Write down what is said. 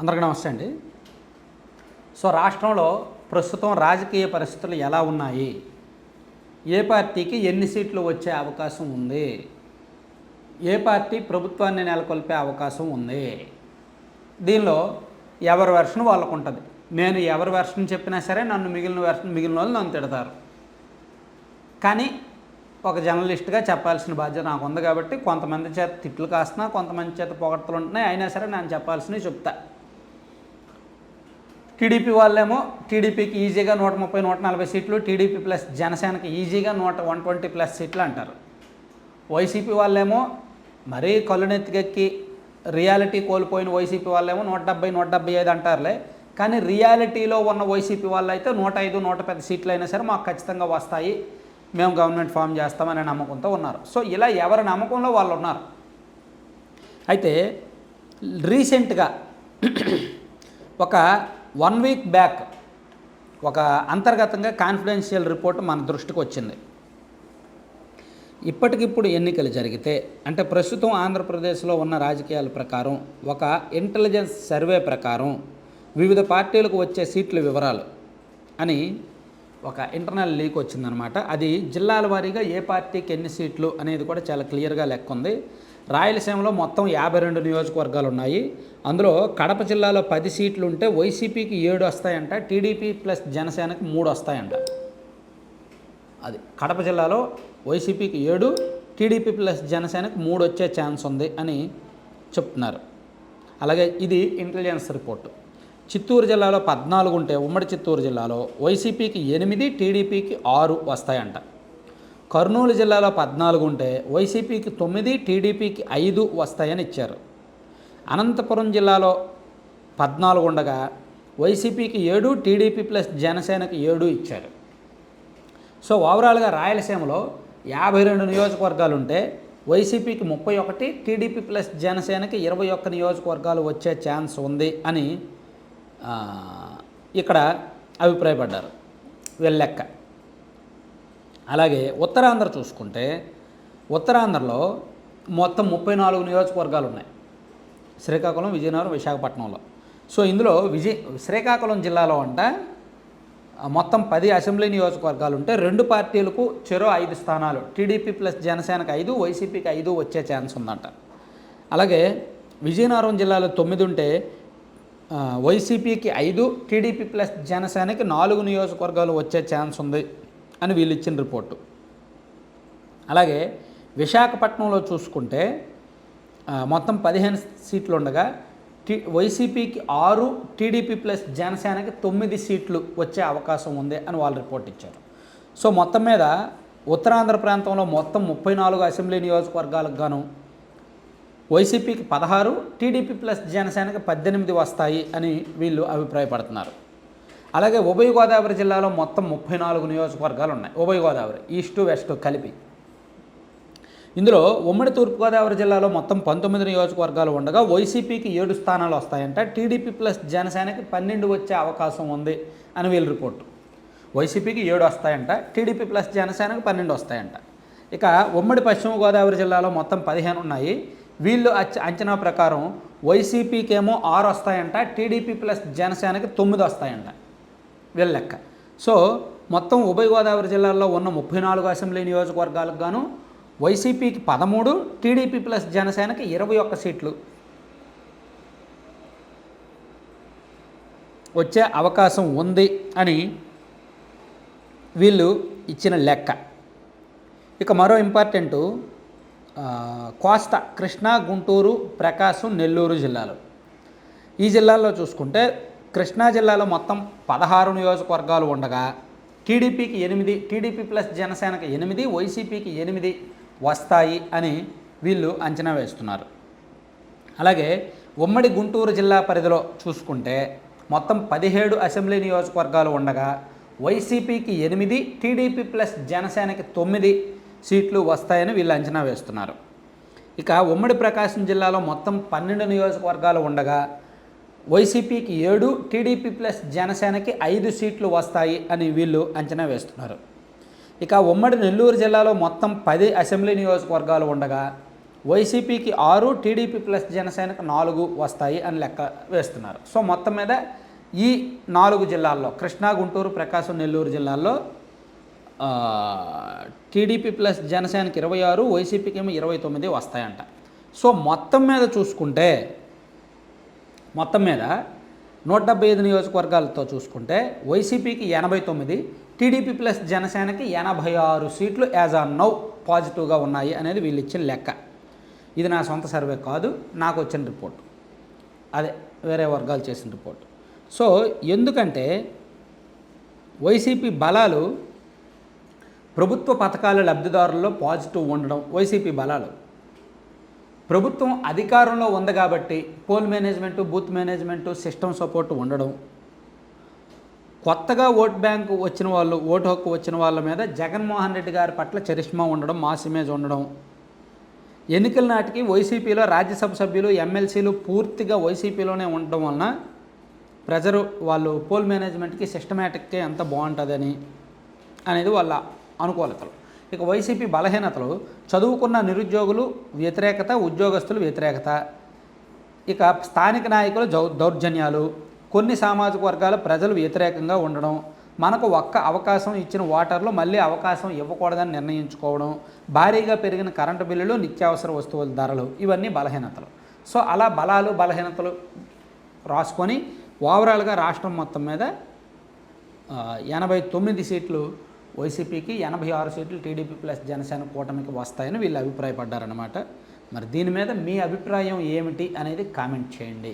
అందరికీ నమస్తే అండి. సో రాష్ట్రంలో ప్రస్తుతం రాజకీయ పరిస్థితులు ఎలా ఉన్నాయి? ఏ పార్టీకి ఎన్ని సీట్లు వచ్చే అవకాశం ఉంది? ఏ పార్టీ ప్రభుత్వాన్ని నెలకొల్పే అవకాశం ఉంది? దీనిలో ఎవరి వెర్షన్ వాళ్ళకు ఉంటుంది. నేను ఎవరి వెర్షన్ చెప్పినా సరే నన్ను మిగిలిన వెర్షన్ మిగిలిన వాళ్ళు నన్ను తిడతారు. కానీ ఒక జర్నలిస్ట్గా చెప్పాల్సిన బాధ్యత నాకు ఉంది కాబట్టి కొంతమంది చేత తిట్లు కాస్తున్నా కొంతమంది చేత పొగడ్తలు ఉంటున్నాయి. అయినా సరే నేను చెప్పాల్సినవి చెప్తా. టీడీపీ వాళ్ళేమో టీడీపీకి ఈజీగా నూట ముప్పై నూట నలభై సీట్లు టీడీపీ ప్లస్ జనసేనకి ఈజీగా నూట వన్ ట్వంటీ ప్లస్ సీట్లు అంటారు. వైసీపీ వాళ్ళేమో మరీ కళ్ళునెత్తికెక్కి రియాలిటీ కోల్పోయిన వైసీపీ వాళ్ళేమో నూట డెబ్బై నూట డెబ్బై ఐదు అంటారులే. కానీ రియాలిటీలో ఉన్న వైసీపీ వాళ్ళు అయితే నూట ఐదు నూట పది సీట్లు అయినా సరే మాకు ఖచ్చితంగా వస్తాయి. మేము గవర్నమెంట్ ఫామ్ చేస్తామనే నమ్మకంతో ఉన్నారు. సో ఇలా ఎవరి నమ్మకంలో వాళ్ళు ఉన్నారు? అయితే రీసెంట్గా ఒక వన్ వీక్ బ్యాక్ ఒక అంతర్గతంగా కాన్ఫిడెన్షియల్ రిపోర్ట్ మన దృష్టికి వచ్చింది. ఇప్పటికిప్పుడు ఎన్నికలు జరిగితే అంటే ప్రస్తుతం ఆంధ్రప్రదేశ్లో ఉన్న రాజకీయాల ప్రకారం ఒక ఇంటెలిజెన్స్ సర్వే ప్రకారం వివిధ పార్టీలకు వచ్చే సీట్ల వివరాలు అని ఒక ఇంటర్నల్ లీక్ వచ్చిందనమాట. అది జిల్లాల వారీగా ఏ పార్టీకి ఎన్ని సీట్లు అనేది కూడా చాలా క్లియర్గా లెక్క ఉంది. రాయలసీమలో మొత్తం యాభై రెండు నియోజకవర్గాలు ఉన్నాయి. అందులో కడప జిల్లాలో పది సీట్లు ఉంటే వైసీపీకి ఏడు వస్తాయంట టీడీపీ ప్లస్ జనసేనకి మూడు వస్తాయంట. అది కడప జిల్లాలో వైసీపీకి ఏడు టీడీపీ ప్లస్ జనసేనకు మూడు వచ్చే ఛాన్స్ ఉంది అని చెప్తున్నారు. అలాగే ఇది ఇంటెలిజెన్స్ రిపోర్టు. చిత్తూరు జిల్లాలో పద్నాలుగు ఉంటే ఉమ్మడి చిత్తూరు జిల్లాలో వైసీపీకి ఎనిమిది టీడీపీకి ఆరు వస్తాయంట. కర్నూలు జిల్లాలో పద్నాలుగు ఉంటే వైసీపీకి తొమ్మిది టీడీపీకి ఐదు వస్తాయని ఇచ్చారు. అనంతపురం జిల్లాలో పద్నాలుగు ఉండగా వైసీపీకి ఏడు టీడీపీ ప్లస్ జనసేనకి ఏడు ఇచ్చారు. సో ఓవరాల్గా రాయలసీమలో యాభై రెండు నియోజకవర్గాలు ఉంటే వైసీపీకి ముప్పై ఒకటి టీడీపీ ప్లస్ జనసేనకి ఇరవై ఒక్క నియోజకవర్గాలు వచ్చే ఛాన్స్ ఉంది అని ఇక్కడ అభిప్రాయపడ్డారు. వీళ్ళ లెక్క. అలాగే ఉత్తరాంధ్ర చూసుకుంటే ఉత్తరాంధ్రలో మొత్తం ముప్పై నాలుగు నియోజకవర్గాలు ఉన్నాయి. శ్రీకాకుళం విజయనగరం విశాఖపట్నంలో. సో ఇందులో విజయ శ్రీకాకుళం జిల్లాలో అంట మొత్తం పది అసెంబ్లీ నియోజకవర్గాలు ఉంటే రెండు పార్టీలకు చెరో ఐదు స్థానాలు. టీడీపీ ప్లస్ జనసేనకి ఐదు వైసీపీకి ఐదు వచ్చే ఛాన్స్ ఉందంట. అలాగే విజయనగరం జిల్లాలో తొమ్మిది ఉంటే వైసీపీకి ఐదు టీడీపీ ప్లస్ జనసేనకి నాలుగు నియోజకవర్గాలు వచ్చే ఛాన్స్ ఉంది. అని వీళ్ళు ఇచ్చిన రిపోర్టు. అలాగే విశాఖపట్నంలో చూసుకుంటే మొత్తం పదిహేను సీట్లు ఉండగా టీ వైసీపీకి ఆరు టీడీపీ ప్లస్ జనసేనకి తొమ్మిది సీట్లు వచ్చే అవకాశం ఉంది అని వాళ్ళు రిపోర్ట్ ఇచ్చారు. సో మొత్తం మీద ఉత్తరాంధ్ర ప్రాంతంలో మొత్తం ముప్పై నాలుగు అసెంబ్లీ నియోజకవర్గాలకు గాను వైసీపీకి పదహారు టీడీపీ ప్లస్ జనసేనకి పద్దెనిమిది వస్తాయి అని వీళ్ళు అభిప్రాయపడుతున్నారు. అలాగే ఉభయ గోదావరి జిల్లాలో మొత్తం ముప్పై నాలుగు నియోజకవర్గాలు ఉన్నాయి. ఉభయ గోదావరి ఈస్టు వెస్ట్ కలిపి. ఇందులో ఉమ్మడి తూర్పుగోదావరి జిల్లాలో మొత్తం పంతొమ్మిది నియోజకవర్గాలు ఉండగా వైసీపీకి ఏడు స్థానాలు వస్తాయంట. టీడీపీ ప్లస్ జనసేనకి పన్నెండు వచ్చే అవకాశం ఉంది అని వీళ్ళ రిపోర్టు. వైసీపీకి ఏడు వస్తాయంట టీడీపీ ప్లస్ జనసేనకి పన్నెండు వస్తాయంట. ఇక ఉమ్మడి పశ్చిమ గోదావరి జిల్లాలో మొత్తం పదిహేను ఉన్నాయి. వీళ్ళు అంచనా ప్రకారం వైసీపీకేమో ఆరు వస్తాయంట టీడీపీ ప్లస్ జనసేనకి తొమ్మిది వస్తాయంట. వీళ్ళ లెక్క సో మొత్తం ఉభయ గోదావరి జిల్లాల్లో ఉన్న ముప్పై నాలుగు అసెంబ్లీ నియోజకవర్గాలకు గాను వైసీపీకి పదమూడు టీడీపీ ప్లస్ జనసేనకి ఇరవై ఒక్క సీట్లు వచ్చే అవకాశం ఉంది అని వీళ్ళు ఇచ్చిన లెక్క. ఇక మరో ఇంపార్టెంట్ కోస్తా కృష్ణా గుంటూరు ప్రకాశం నెల్లూరు జిల్లాలు. ఈ జిల్లాల్లో చూసుకుంటే కృష్ణా జిల్లాలో మొత్తం పదహారు నియోజకవర్గాలు ఉండగా టీడీపీకి ఎనిమిది టీడీపీ ప్లస్ జనసేనకి ఎనిమిది వైసీపీకి ఎనిమిది వస్తాయి అని వీళ్ళు అంచనా వేస్తున్నారు. అలాగే ఉమ్మడి గుంటూరు జిల్లా పరిధిలో చూసుకుంటే మొత్తం పదిహేడు అసెంబ్లీ నియోజకవర్గాలు ఉండగా వైసీపీకి ఎనిమిది టీడీపీ ప్లస్ జనసేనకి తొమ్మిది సీట్లు వస్తాయని వీళ్ళు అంచనా వేస్తున్నారు. ఇక ఉమ్మడి ప్రకాశం జిల్లాలో మొత్తం పన్నెండు నియోజకవర్గాలు ఉండగా వైసీపీకి ఏడు టీడీపీ ప్లస్ జనసేనకి ఐదు సీట్లు వస్తాయి అని వీళ్ళు అంచనా వేస్తున్నారు. ఇక ఉమ్మడి నెల్లూరు జిల్లాలో మొత్తం పది అసెంబ్లీ నియోజకవర్గాలు ఉండగా వైసీపీకి ఆరు టీడీపీ ప్లస్ జనసేనకు నాలుగు వస్తాయి అని లెక్క వేస్తున్నారు. సో మొత్తం మీద ఈ నాలుగు జిల్లాల్లో కృష్ణా గుంటూరు ప్రకాశం నెల్లూరు జిల్లాల్లో టీడీపీ ప్లస్ జనసేనకి ఇరవై ఆరు వైసీపీకి ఏమో ఇరవై తొమ్మిది వస్తాయంట. సో మొత్తం మీద చూసుకుంటే మొత్తం మీద నూట డెబ్బై ఐదు నియోజకవర్గాలతో చూసుకుంటే వైసీపీకి ఎనభై తొమ్మిది టీడీపీ ప్లస్ జనసేనకి ఎనభై ఆరు సీట్లు యాజ్ ఆన్ నౌ పాజిటివ్గా ఉన్నాయి అనేది వీళ్ళు ఇచ్చిన లెక్క. ఇది నా సొంత సర్వే కాదు నాకు వచ్చిన రిపోర్ట్. అదే వేరే వర్గాలు చేసిన రిపోర్ట్. సో ఎందుకంటే వైసీపీ బలాలు ప్రభుత్వ పథకాల లబ్ధిదారుల్లో పాజిటివ్ ఉండడం వైసీపీ బలాలు. ప్రభుత్వం అధికారంలో ఉంది కాబట్టి poll management booth management system support ఉండడం. కొత్తగా ఓట్ బ్యాంకు వచ్చిన వాళ్ళు ఓటు హక్కు వచ్చిన వాళ్ళ మీద జగన్మోహన్ రెడ్డి గారి పట్ల చరిష్మా ఉండడం మాస్ ఇమేజ్ ఉండడం. ఎన్నికల నాటికి వైసీపీలో రాజ్యసభ సభ్యులు ఎమ్మెల్సీలు పూర్తిగా వైసీపీలోనే ఉండడం వలన ప్రజలు వాళ్ళు పోల్ మేనేజ్మెంట్కి సిస్టమేటిక్గా ఎంత బాగుంటుందని అనేది వాళ్ళ అనుకూలతలు. ఇక వైసీపీ బలహీనతలు చదువుకున్న నిరుద్యోగులు వ్యతిరేకత ఉద్యోగస్తులు వ్యతిరేకత. ఇక స్థానిక నాయకులు జౌ దౌర్జన్యాలు కొన్ని సామాజిక వర్గాల ప్రజలు వ్యతిరేకంగా ఉండడం మనకు ఒక్క అవకాశం ఇచ్చిన ఓటర్లు మళ్ళీ అవకాశం ఇవ్వకూడదని నిర్ణయించుకోవడం భారీగా పెరిగిన కరెంటు బిల్లులు నిత్యావసర వస్తువుల ధరలు ఇవన్నీ బలహీనతలు. సో అలా బలాలు బలహీనతలు రాసుకొని ఓవరాల్గా రాష్ట్రం మొత్తం మీద ఎనభై తొమ్మిది సీట్లు వైసీపీకి ఎనభై ఆరు సీట్లు టీడీపీ ప్లస్ జనసేన కూటమికి వస్తాయని వీళ్ళు అభిప్రాయపడ్డారనమాట మరి దీని మీద మీ అభిప్రాయం ఏమిటి అనేది కామెంట్ చేయండి.